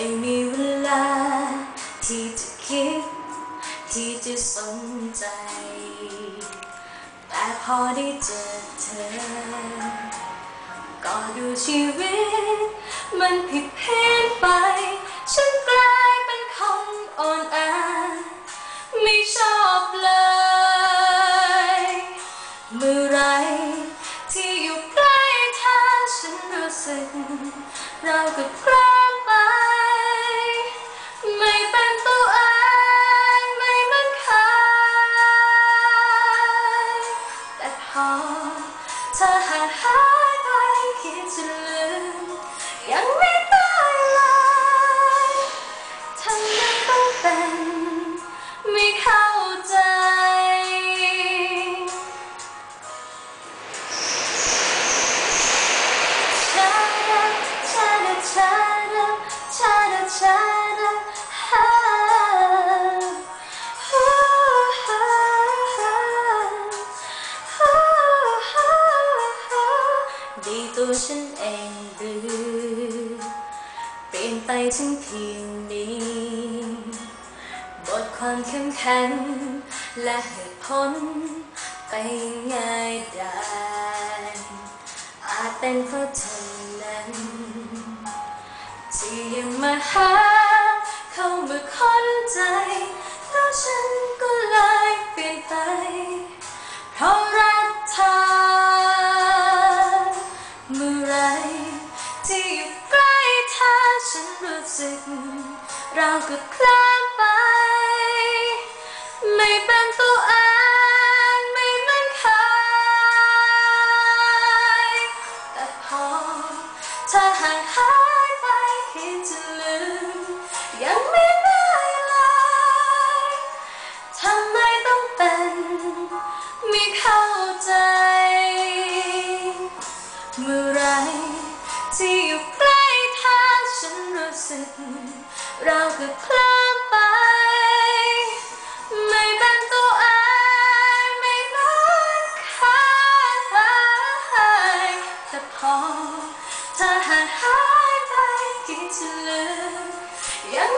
ไม่มีเวลา ที่จะคิด ที่จะสนใจ แต่พอได้เจอเธอ ก็ดูชีวิต มันผิดเพี้ยนไป ฉันกลายเป็นคนอ่อนแอไม่ชอบเลย เมื่อไรที่อยู่ใกล้เธอฉันรู้สึกเรากับเคลิ้ แตัวฉันเองหรือเปลี่ยนไปถึงเพียงนี้ บทความเข้มแข็งและเหตุผลไปง่ายได้อาจเป็นเพราะเธอนั้นที่ยังมาหา สึก เราก็เคลื่อนไป ไม่เป็นตัวเองไม่เหมือนเคยแต่พอเธอห่างหายไปคิดจะลืมยังไม่ได้เลยทำไมต้องเป็นไม่เข้าใจ เมื่อไรที่อยู่ใกล้ ฉันรู้สึกเราก็คลิ้มไป ไม่เป็นตัวเองไม่เหมือนใครแต่พอเธอหายไปกินจะลืมยัง